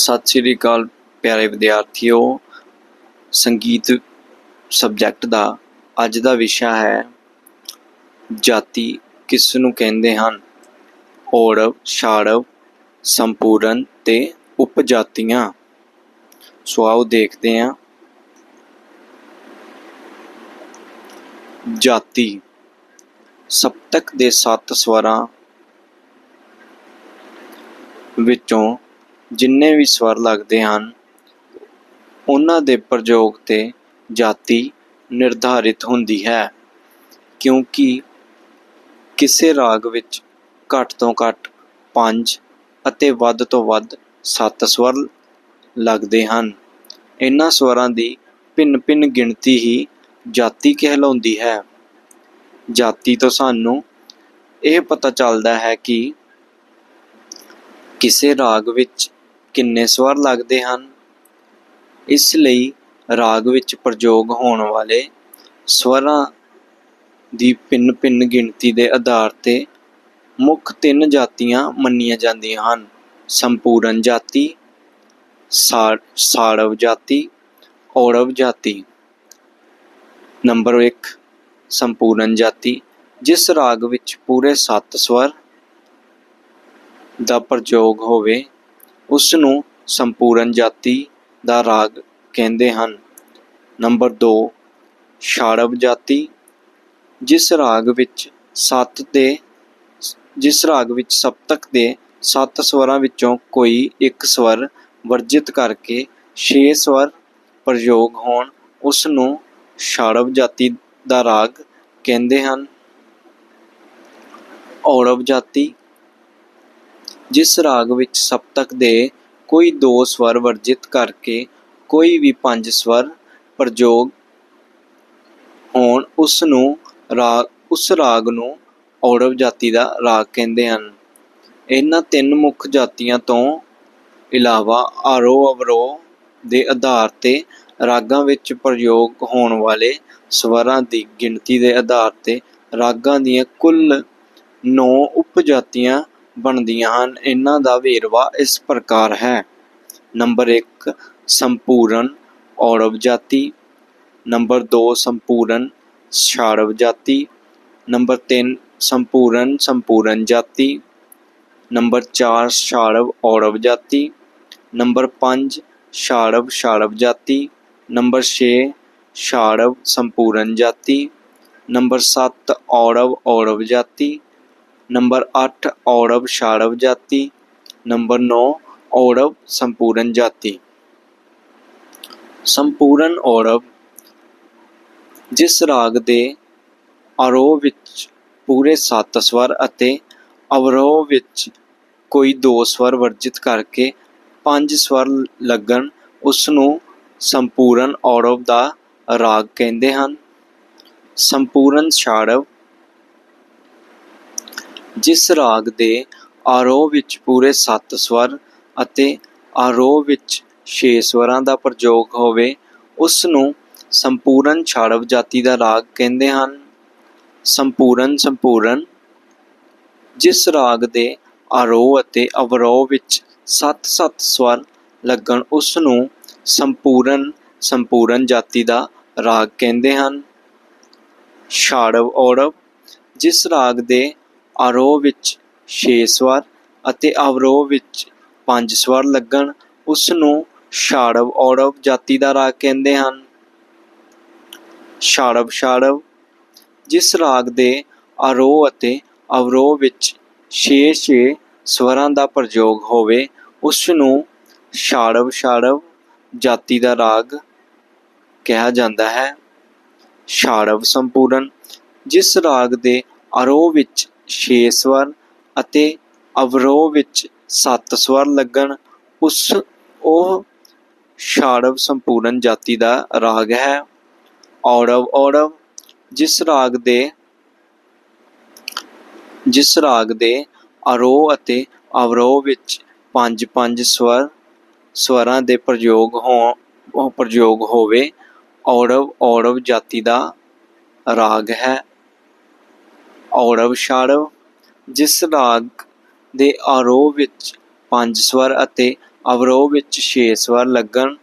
ਸਤਿ ਸ੍ਰੀ ਅਕਾਲ ਪਿਆਰੇ ਵਿਦਿਆਰਥੀਓ। ਸੰਗੀਤ ਸਬਜੈਕਟ ਦਾ ਅੱਜ ਦਾ ਵਿਸ਼ਾ ਹੈ, ਜਾਤੀ ਕਿਸ ਨੂੰ ਕਹਿੰਦੇ ਹਨ? ਔੜਵ, ਛਾੜਵ, ਸੰਪੂਰਨ ਤੇ ਉਪਜਾਤੀਆਂ। ਸੋ ਆਓ ਦੇਖਦੇ ਹਾਂ। ਜਾਤੀ ਸਪਤਕ ਦੇ ਸੱਤ ਸਵਰਾਂ ਵਿੱਚੋਂ ਜਿੰਨੇ ਵੀ ਸਵਰ ਲੱਗਦੇ ਹਨ, ਉਹਨਾਂ ਦੇ ਪ੍ਰਯੋਗ ਤੇ ਜਾਤੀ ਨਿਰਧਾਰਿਤ ਹੁੰਦੀ ਹੈ, ਕਿਉਂਕਿ ਕਿਸੇ ਰਾਗ ਵਿੱਚ ਘੱਟ ਤੋਂ ਘੱਟ 5 ਅਤੇ ਵੱਧ ਤੋਂ ਵੱਧ 7 ਸਵਰ ਲੱਗਦੇ ਹਨ। ਇਹਨਾਂ ਸਵਰਾਂ ਦੀ ਭਿੰਨ-ਭਿੰਨ ਗਿਣਤੀ ਹੀ ਜਾਤੀ ਕਹਿਲਾਉਂਦੀ ਹੈ। ਜਾਤੀ ਤੋਂ ਸਾਨੂੰ ਇਹ ਪਤਾ ਚੱਲਦਾ ਹੈ ਕਿ ਕਿਸੇ ਰਾਗ ਵਿੱਚ ਕਿੰਨੇ ਸਵਰ ਲੱਗਦੇ ਹਨ? ਇਸ ਲਈ ਰਾਗ ਵਿੱਚ ਪ੍ਰਯੋਗ ਹੋਣ ਵਾਲੇ ਸਵਰਾਂ ਦੀ ਭਿੰਨ-ਭਿੰਨ ਗਿਣਤੀ ਦੇ ਆਧਾਰ ਤੇ ਮੁੱਖ ਤਿੰਨ ਜਾਤੀਆਂ ਮੰਨੀਆਂ ਜਾਂਦੀਆਂ ਹਨ। ਸੰਪੂਰਨ ਜਾਤੀ ਸਾੜਵ ਜਾਤੀ ਔਰਵ ਜਾਤੀ। ਨੰਬਰ 1 ਸੰਪੂਰਨ ਜਾਤੀ, ਜਿਸ ਰਾਗ ਵਿੱਚ ਪੂਰੇ 7 ਸਵਰ ਦਾ ਪ੍ਰਯੋਗ ਹੋਵੇ ਉਸ ਨੂੰ ਸੰਪੂਰਨ ਜਾਤੀ ਦਾ ਰਾਗ ਕਹਿੰਦੇ ਹਨ। ਨੰਬਰ 2 ਸ਼ਾੜਵ ਜਾਤੀ। ਜਿਸ ਰਾਗ ਵਿੱਚ ਸੱਤ ਦੇ, ਜਿਸ ਰਾਗ ਵਿੱਚ ਸਪਤਕ ਦੇ ਸੱਤ ਸਵਰਾਂ ਵਿੱਚੋਂ ਕੋਈ ਇੱਕ ਸਵਰ ਵਰਜਿਤ ਕਰਕੇ ਛੇ ਸਵਰ ਪ੍ਰਯੋਗ ਹੋਣ ਉਸ ਨੂੰ ਛਾੜਵ ਜਾਤੀ ਦਾ ਰਾਗ ਕਹਿੰਦੇ ਹਨ। ਔਰਵ ਜਾਤੀ। ਜਿਸ ਰਾਗ ਵਿੱਚ ਸਪਤਕ ਦੇ ਕੋਈ ਦੋ ਸਵਰ ਵਰਜਿਤ ਕਰਕੇ ਕੋਈ ਵੀ ਪੰਜ ਸਵਰ ਪ੍ਰਯੋਗ ਹੋਣ, ਉਸ ਨੂੰ ਰਾਗ ਉਸ ਰਾਗ ਨੂੰ ਔੜਵ ਜਾਤੀ ਦਾ ਰਾਗ ਕਹਿੰਦੇ ਹਨ। ਇਹਨਾਂ ਤਿੰਨ ਮੁੱਖ ਜਾਤੀਆਂ ਤੋਂ ਇਲਾਵਾ ਆਰੋ ਅਵਰੋ ਦੇ ਆਧਾਰ ਤੇ ਰਾਗਾਂ ਵਿੱਚ ਪ੍ਰਯੋਗ ਹੋਣ ਵਾਲੇ ਸਵਰਾਂ ਦੀ ਗਿਣਤੀ ਦੇ ਆਧਾਰ ਤੇ ਰਾਗਾਂ ਦੀਆਂ ਕੁੱਲ 9 ਉਪਜਾਤੀਆਂ ਬਣਦੀਆਂ ਹਨ। ਇਹਨਾਂ ਦਾ ਵੇਰਵਾ ਇਸ ਪ੍ਰਕਾਰ ਹੈ। ਨੰਬਰ 1 ਸੰਪੂਰਨ ਔਰਵ ਜਾਤੀ। ਨੰਬਰ 2 ਸੰਪੂਰਨ ਸਾਰਵ ਜਾਤੀ। ਨੰਬਰ 3 ਸੰਪੂਰਨ ਸੰਪੂਰਨ ਜਾਤੀ। ਨੰਬਰ 4 ਸਾਰਵ ਔਰਵ ਜਾਤੀ। ਨੰਬਰ 5 ਸ਼ਾਰਵ ਸ਼ਾਰਵ ਜਾਤੀ। ਨੰਬਰ 6 ਸਾਰਵ ਸੰਪੂਰਨ ਜਾਤੀ। ਨੰਬਰ 7 ਔਰਵ ਔਰਵ ਜਾਤੀ। ਨੰਬਰ 8 ਔਰਵ ਛਾੜਵ ਜਾਤੀ, ਨੰਬਰ 9 ਔਰਵ ਸੰਪੂਰਨ ਜਾਤੀ। ਸੰਪੂਰਨ ਔਰਵ ਜਿਸ ਰਾਗ ਦੇ ਆਰੋਹ ਵਿੱਚ ਪੂਰੇ 7 ਸਵਰ ਅਤੇ ਅਵਰੋਹ ਵਿੱਚ ਕੋਈ ਦੋ ਸਵਰ ਵਰਜਿਤ ਕਰਕੇ ਪੰਜ ਸਵਰ ਲੱਗਣ ਉਸ ਨੂੰ ਸੰਪੂਰਨ ਔਰਵ ਦਾ ਰਾਗ ਕਹਿੰਦੇ ਹਨ। ਸੰਪੂਰਨ ਛਾੜਵ ਜਿਸ ਰਾਗ ਦੇ ਆਰੋਹ ਵਿੱਚ ਪੂਰੇ 7 ਸਵਰ ਅਤੇ ਆਰੋਹ ਵਿੱਚ 6 ਸਵਰਾਂ ਦਾ ਪ੍ਰਯੋਗ ਹੋਵੇ, ਉਸ ਨੂੰ ਸੰਪੂਰਨ ਛਾੜਵ ਜਾਤੀ ਦਾ ਰਾਗ ਕਹਿੰਦੇ ਹਨ। ਸੰਪੂਰਨ ਸੰਪੂਰਨ। ਜਿਸ ਰਾਗ ਦੇ ਆਰੋਹ ਅਤੇ ਅਵਰੋਹ ਵਿੱਚ 7-7 ਸਵਰ ਲੱਗਣ, ਉਸ ਨੂੰ ਸੰਪੂਰਨ ਸੰਪੂਰਨ ਜਾਤੀ ਦਾ ਰਾਗ ਕਹਿੰਦੇ ਹਨ। ਛਾੜਵ ਔੜਵ ਜਿਸ ਰਾਗ ਦੇ ਆਰੋਹ ਵਿੱਚ ਛੇ ਸਵਰ ਅਤੇ ਅਵਰੋਹ ਵਿੱਚ ਪੰਜ ਸਵਰ ਲੱਗਣ ਉਸ ਨੂੰ ਛਾੜਵ ਔੜਵ ਜਾਤੀ ਦਾ ਰਾਗ ਕਹਿੰਦੇ ਹਨ। ਛਾੜਵ ਛਾੜਵ ਜਿਸ ਰਾਗ ਦੇ ਆਰੋਹ ਅਤੇ ਅਵਰੋਹ ਵਿੱਚ 6-6 ਸਵਰਾਂ ਦਾ ਪ੍ਰਯੋਗ ਹੋਵੇ ਉਸ ਨੂੰ ਛਾੜਵ ਛਾੜਵ ਜਾਤੀ ਦਾ ਰਾਗ ਕਿਹਾ ਜਾਂਦਾ ਹੈ। ਛਾੜਵ ਸੰਪੂਰਨ, ਜਿਸ ਰਾਗ ਦੇ ਆਰੋਹ ਵਿੱਚ ਛੇ ਸਵਰ ਅਤੇ ਅਵਰੋਹ ਵਿੱਚ ਸੱਤ ਸਵਰ ਲੱਗਣ, ਉਸ ਉਹ ਛਾੜਵ ਸੰਪੂਰਨ ਜਾਤੀ ਦਾ ਰਾਗ ਹੈ। ਔੜਵ ਔੜਵ ਜਿਸ ਰਾਗ ਦੇ, ਜਿਸ ਰਾਗ ਦੇ ਅਰੋਹ ਅਤੇ ਅਵਰੋਹ ਵਿੱਚ ਪੰਜ ਪੰਜ ਸਵਰ, ਸਵਰਾਂ ਦੇ ਪ੍ਰਯੋਗ ਹੋ, ਪ੍ਰਯੋਗ ਹੋਵੇ ਔੜਵ ਔੜਵ ਜਾਤੀ ਦਾ ਰਾਗ ਹੈ। ਔਰਵ ਛਾੜਵ ਜਿਸ ਰਾਗ ਦੇ ਆਰੋਹ ਵਿੱਚ ਪੰਜ ਸਵਰ ਅਤੇ ਅਵਰੋਹ ਵਿੱਚ 6 ਸਵਰ ਲੱਗਣ,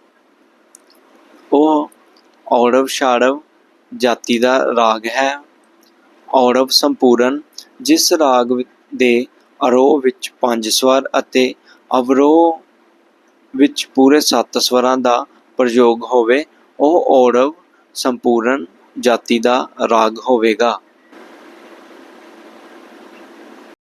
ਉਹ ਔਰਵ ਛਾੜਵ ਜਾਤੀ ਦਾ ਰਾਗ ਹੈ। ਔਰਵ ਸੰਪੂਰਨ, ਜਿਸ ਰਾਗ ਦੇ ਆਰੋਹ ਵਿੱਚ ਪੰਜ ਸਵਰ ਅਤੇ ਅਵਰੋਹ ਵਿੱਚ ਪੂਰੇ ਸੱਤ ਸਵਰਾਂ ਦਾ ਪ੍ਰਯੋਗ ਹੋਵੇ, ਉਹ ਔਰਵ ਸੰਪੂਰਨ ਜਾਤੀ ਦਾ ਰਾਗ ਹੋਵੇਗਾ।